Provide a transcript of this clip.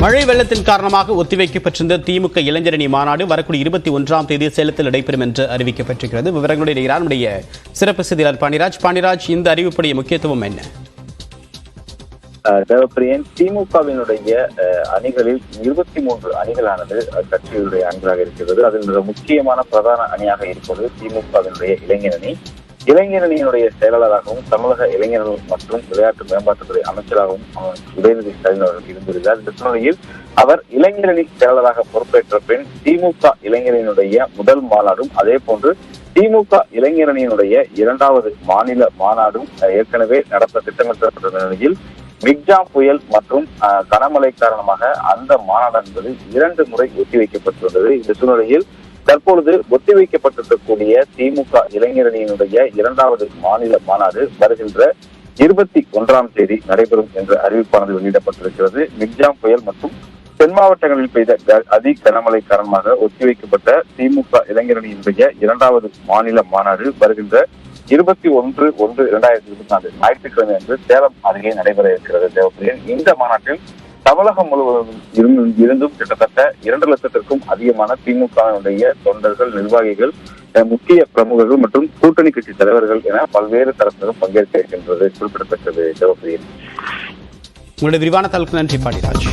மழை வெள்ளத்தின் காரணமாக ஒத்திவைக்கப்பட்டிருந்த திமுக இளைஞரணி மாநாடு வரக்கூடிய இருபத்தி ஒன்றாம் தேதி சேலத்தில் நடைபெறும் என்று அறிவிக்கப்பட்டிருக்கிறது. விவரங்களுடைய இடையிலான நம்முடைய சிறப்பு செய்தியாளர் பாண்டிராஜ் பாண்டிராஜ் இந்த அறிவிப்புடைய முக்கியத்துவம் என்ன? அஹ் தேவப்பிரியன் திமுகவினுடைய அஹ், அணிகளில் இருபத்தி மூன்று அணிகளானது கட்சியுடைய அணிகளாக இருக்கிறது. அதில் மிக முக்கியமான பிரதான அணியாக இருப்பது திமுகவினுடைய இளைஞரணி. இளைஞரணியினுடைய செயலாளராகவும் தமிழக இளைஞர்கள் மற்றும் விளையாட்டு மேம்பாட்டுத்துறை அமைச்சராகவும் உதயநிதி ஸ்டாலின் அவர்கள் இருந்திருந்தார். இந்த சூழ்நிலையில் அவர் இளைஞரணி செயலாளராக பொறுப்பேற்ற பின் திமுக இளைஞரணியினுடைய முதல் மாநாடும் அதே போன்று திமுக இளைஞரணியினுடைய இரண்டாவது மாநில மாநாடும் ஏற்கனவே நடத்த திட்டமிட்டப்பட்ட நிலையில் மிக்ஜா புயல் மற்றும் கனமழை காரணமாக அந்த மாநாடு என்பது இரண்டு முறை ஒத்திவைக்கப்பட்டிருந்தது. இந்த சூழ்நிலையில் தற்பொழுது ஒத்திவைக்கப்பட்டிருக்கக்கூடிய திமுக இளைஞரணியினுடைய இரண்டாவது மாநில மாநாடு வருகின்ற இருபத்தி ஒன்றாம் தேதி நடைபெறும் என்ற அறிவிப்பானது வெளியிடப்பட்டிருக்கிறது. மிக்ஜாம் புயல் மற்றும் தென் மாவட்டங்களில் பெய்த க- அதி கனமழை காரணமாக ஒத்திவைக்கப்பட்ட திமுக இளைஞரணியினுடைய இரண்டாவது மாநில மாநாடு வருகின்ற இருபத்தி ஒன்று ஒன்று இரண்டாயிரத்தி இருபத்தி நாலு ஞாயிற்றுக்கிழமை அன்று சேலம் அருகே நடைபெற இருக்கிறது. தேவப்பிரியன் இந்த மாநாட்டில் தமிழகம் முழுவதும் இருந்தும் இருந்தும் கிட்டத்தட்ட இரண்டு லட்சத்திற்கும் அதிகமான திமுகவினுடைய தொண்டர்கள் நிர்வாகிகள் முக்கிய பிரமுகர்கள் மற்றும் கூட்டணி கட்சி தலைவர்கள் என பல்வேறு தரப்பினரும் பங்கேற்க இருக்கின்றது குறிப்பிடத்தக்கது. சிவபிரியன் உங்களுடைய விரிவான தலைக்கு நன்றி பாண்டிராஜ்